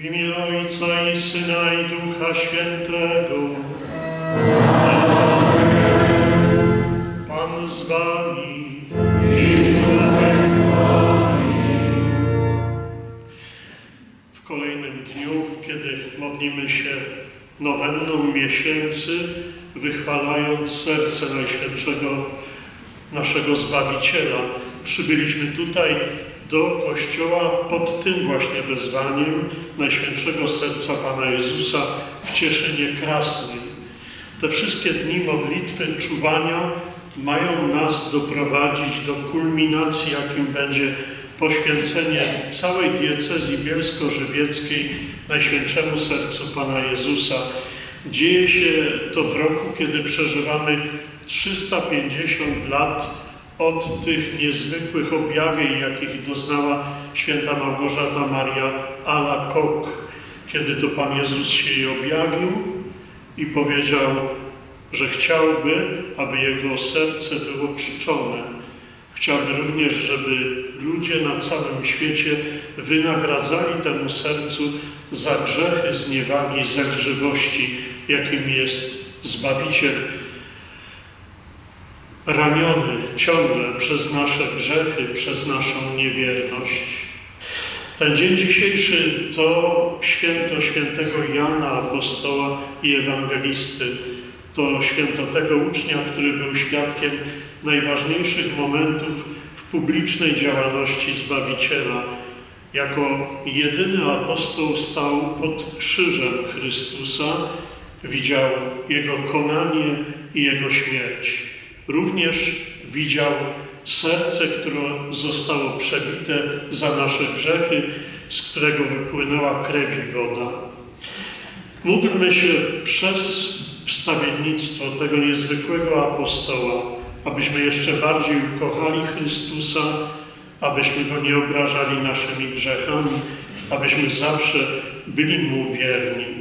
W imię Ojca i Syna i Ducha Świętego. Pan z wami. W kolejnym dniu, kiedy modlimy się nowenną miesięcy, wychwalając serce Najświętszego naszego Zbawiciela, przybyliśmy tutaj do Kościoła pod tym właśnie wezwaniem Najświętszego Serca Pana Jezusa w Cieszynie Krasnej. Te wszystkie dni modlitwy, czuwania mają nas doprowadzić do kulminacji, jakim będzie poświęcenie całej diecezji bielsko-żywieckiej Najświętszemu Sercu Pana Jezusa. Dzieje się to w roku, kiedy przeżywamy 350 lat od tych niezwykłych objawień, jakich doznała święta Małgorzata Maria Alacoque, kiedy to Pan Jezus się jej objawił i powiedział, że chciałby, aby jego serce było czczone. Chciałby również, żeby ludzie na całym świecie wynagradzali temu sercu za grzechy, zniewagi, zagrzywności, jakim jest Zbawiciel raniony ciągle przez nasze grzechy, przez naszą niewierność. Ten dzień dzisiejszy to święto świętego Jana, apostoła i ewangelisty. To święto tego ucznia, który był świadkiem najważniejszych momentów w publicznej działalności Zbawiciela. Jako jedyny apostoł stał pod krzyżem Chrystusa, widział Jego konanie i Jego śmierć. Również widział serce, które zostało przebite za nasze grzechy, z którego wypłynęła krew i woda. Módlmy się przez wstawiennictwo tego niezwykłego apostoła, abyśmy jeszcze bardziej ukochali Chrystusa, abyśmy Go nie obrażali naszymi grzechami, abyśmy zawsze byli Mu wierni.